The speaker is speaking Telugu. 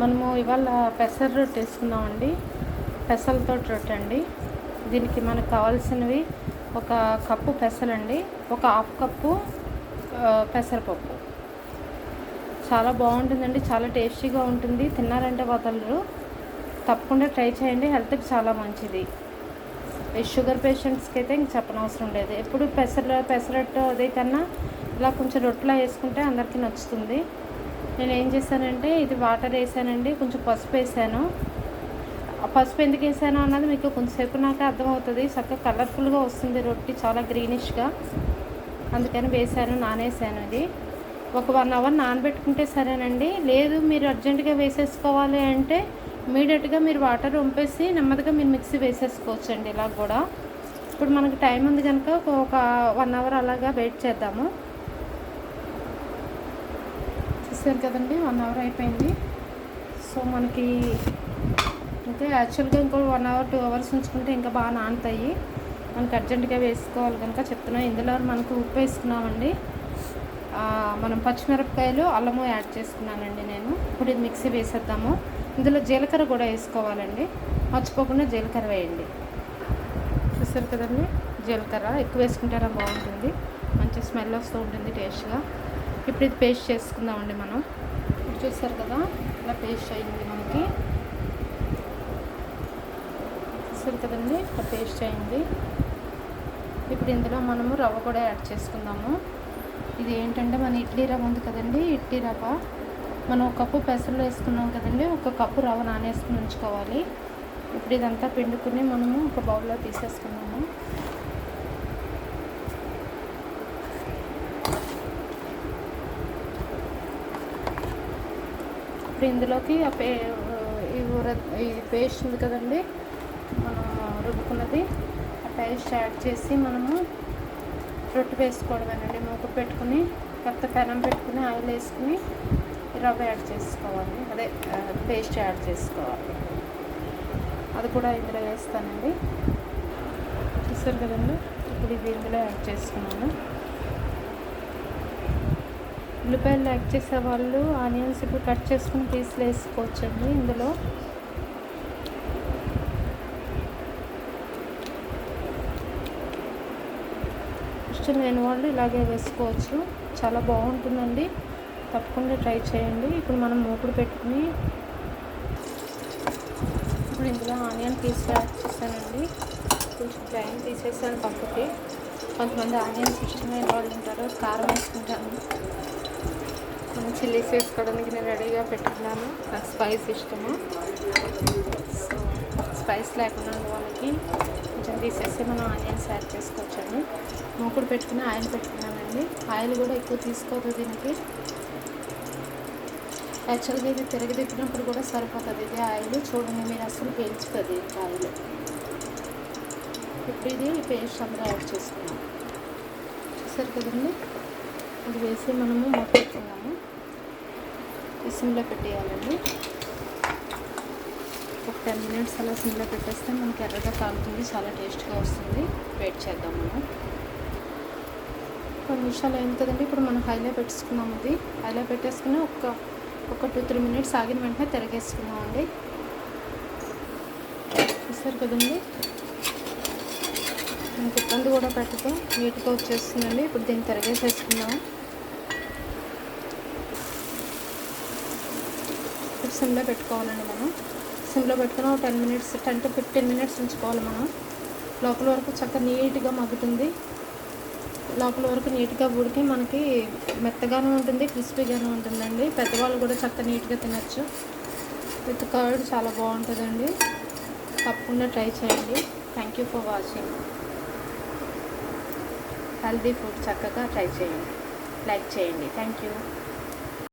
మనము ఇవాళ పెసర రొట్టె వేసుకుందామండి. పెసలతో రొట్టె అండి. దీనికి మనకు కావాల్సినవి ఒక కప్పు పెసలండి. ఒక హాఫ్ కప్పు పెసరపప్పు. చాలా బాగుంటుందండి. చాలా టేస్టీగా ఉంటుంది. తిన్నారంటే వదలరు. తప్పకుండా ట్రై చేయండి. హెల్త్కి చాలా మంచిది. ఈ షుగర్ పేషెంట్స్కి అయితే ఇంక చెప్పనవసరం లేదు. ఎప్పుడు పెసర పెసరట్టు అదే కన్నా ఇలా కొంచెం రొట్టెలా వేసుకుంటే అందరికీ నచ్చుతుంది. నేను ఏం చేశానంటే ఇది వాటర్ వేసానండి కొంచెం పసుపు వేసాను. ఆ పసుపు ఎందుకు వేసాను అన్నది మీకు కొంచెంసేపు నాకు అర్థమవుతుంది. చక్కగా కలర్ఫుల్గా వస్తుంది రొట్టి చాలా గ్రీనిష్గా అందుకని వేసాను నానేసాను ఇది. ఒక వన్ అవర్ నానబెట్టుకుంటే సరేనండి. లేదు మీరు అర్జెంటుగా వేసేసుకోవాలి అంటే ఇమీడియట్గా మీరు వాటర్ వంపేసి నెమ్మదిగా మీరు మిక్సీ వేసేసుకోవచ్చు అండి ఇలా కూడా. ఇప్పుడు మనకు టైం ఉంది కనుక ఒక వన్ అవర్ అలాగా వెయిట్ చేద్దాము. చూసారు కదండి వన్ అవర్ అయిపోయింది. సో మనకి ఇంకా యాక్చువల్గా ఇంకో వన్ అవర్ టూ అవర్స్ ఉంచుకుంటే ఇంకా బాగా నానుతాయి. మనకి అర్జెంటుగా వేసుకోవాలి కనుక చెప్తున్నాం ఇందులో మనకు ఉప్పు వేసుకున్నామండి. మనం పచ్చిమిరపకాయలు అల్లము యాడ్ చేసుకున్నానండి నేను. ఇప్పుడు ఇది మిక్సీ వేసేద్దాము. ఇందులో జీలకర్ర కూడా వేసుకోవాలండి. మర్చిపోకుండా జీలకర్ర వేయండి. చూసారు కదండి? జీలకర్ర ఎక్కువ వేసుకుంటారా బాగుంటుంది. మంచి స్మెల్ వస్తూ ఉంటుంది టేస్ట్గా ఇప్పుడు ఇది పేస్ట్ చేసుకుందామండి మనం. ఇప్పుడు కదా ఇలా పేస్ట్ అయింది మనకి. చూసారు కదండి ఇలా పేస్ట్ అయింది. ఇప్పుడు ఇందులో మనము రవ్వ కూడా యాడ్ చేసుకుందాము. ఇది ఏంటంటే మన ఇడ్లీ రవ్వ ఉంది కదండి ఇడ్లీ రవ్వ. మనం ఒక కప్పు పెసలు వేసుకున్నాం కదండి ఒక కప్పు రవ్వ నానేసుకుని ఉంచుకోవాలి. ఇప్పుడు ఇదంతా పిండుకుని మనము ఒక బౌల్లో తీసేసుకున్నాము ఇప్పుడు ఇందులోకి ఆ పే ఈ ఊర ఈ పేస్ట్ ఉంది కదండి మనం రుబ్బుకున్నది. ఆ పేస్ట్ యాడ్ చేసి మనము రొట్టె వేసుకోవడమేనండి. మూకు పెట్టుకుని కొత్త పెనం పెట్టుకుని ఆయిల్ వేసుకుని రవ్వ యాడ్ చేసుకోవాలి. అదే పేస్ట్ యాడ్ చేసుకోవాలి. అది కూడా ఇందులో వేస్తానండి. చూసారు కదండి? ఇప్పుడు ఇది ఇందులో యాడ్ చేసుకున్నాను. ఉల్లిపాయలు యాడ్ చేసే వాళ్ళు ఆనియన్స్ ఇప్పుడు కట్ చేసుకుని పీసులు వేసుకోవచ్చండి ఇందులో. ఇష్టం లేని వాళ్ళు ఇలాగే వేసుకోవచ్చు. చాలా బాగుంటుందండి. తప్పకుండా ట్రై చేయండి. ఇప్పుడు మనం మూకుడు పెట్టుకుని ఇప్పుడు ఇందులో ఆనియన్ పీస్ యాడ్ చేశానండి. కొంచెం ప్లైన్ తీసేసాను పక్కకి కొంతమంది ఆనియన్స్ ఇష్టమైన వాళ్ళు ఉంటారు కారం వేసుకుంటాను. చిల్లీస్ వేసుకోవడానికి నేను రెడీగా పెట్టుకున్నాను. నాకు స్పైస్ ఇష్టము. సో స్పైస్ లేకుండా వాళ్ళకి కొంచెం తీసేసి మనం ఆనియన్స్ యాడ్ చేసుకోవచ్చండి. మూకుడు పెట్టుకుని ఆయిల్ పెట్టుకున్నానండి. ఆయిల్ కూడా ఎక్కువ తీసుకోవద్దు దీనికి. యాక్చువల్గా ఇది తిరగదిప్పినప్పుడు కూడా సరిపోతుంది ఇది ఆయిల్. చూడండి మీరు అసలు పీల్చుతుంది ఆయిల్. ఇప్పుడు ఇది పేస్ట్ అందరూ యాడ్ చేసుకున్నాం. చూసారు కదండి? ఇది వేసి మనము మూత సిమ్లో పెట్టేయాలండి. ఒక టెన్ మినిట్స్ అలా సిమ్లో పెట్టేస్తే మనకి ఎర్రగా కాలుతుంది చాలా టేస్ట్గా వస్తుంది. వెయిట్ చేద్దాం మనం. కొన్ని నిమిషాలు అయింది కదండి ఇప్పుడు మనం హైలో పెట్టేసుకున్నాం ఇది హైలో పెట్టేసుకుని ఒక ఒక టూ త్రీ మినిట్స్ ఆగిన వెంటనే తిరగేసుకున్నామండి చూసారు కదండి? మనకి ఇబ్బంది కూడా పెట్టదు. నీట్గా వచ్చేస్తుందండి. ఇప్పుడు దీన్ని తిరగేసేసుకుందాం. సిమ్లో పెట్టుకోవాలండి మనం. సిమ్లో పెట్టుకుని ఒక ten minutes ten to fifteen minutes ఉంచుకోవాలి మనం. లోపల వరకు చక్కగా నీట్గా మగ్గుతుంది. లోపల వరకు నీట్గా ఉడికి మనకి మెత్తగానే ఉంటుంది క్రిస్పీగానే ఉంటుందండి. పెద్దవాళ్ళు కూడా చక్కగా నీట్గా తినచ్చు. విత్ కర్డ్ చాలా బాగుంటుందండి. తప్పకుండా ట్రై చేయండి. Thank you for watching healthy food చక్కగా ట్రై చేయండి. లైక్ చేయండి. Thank you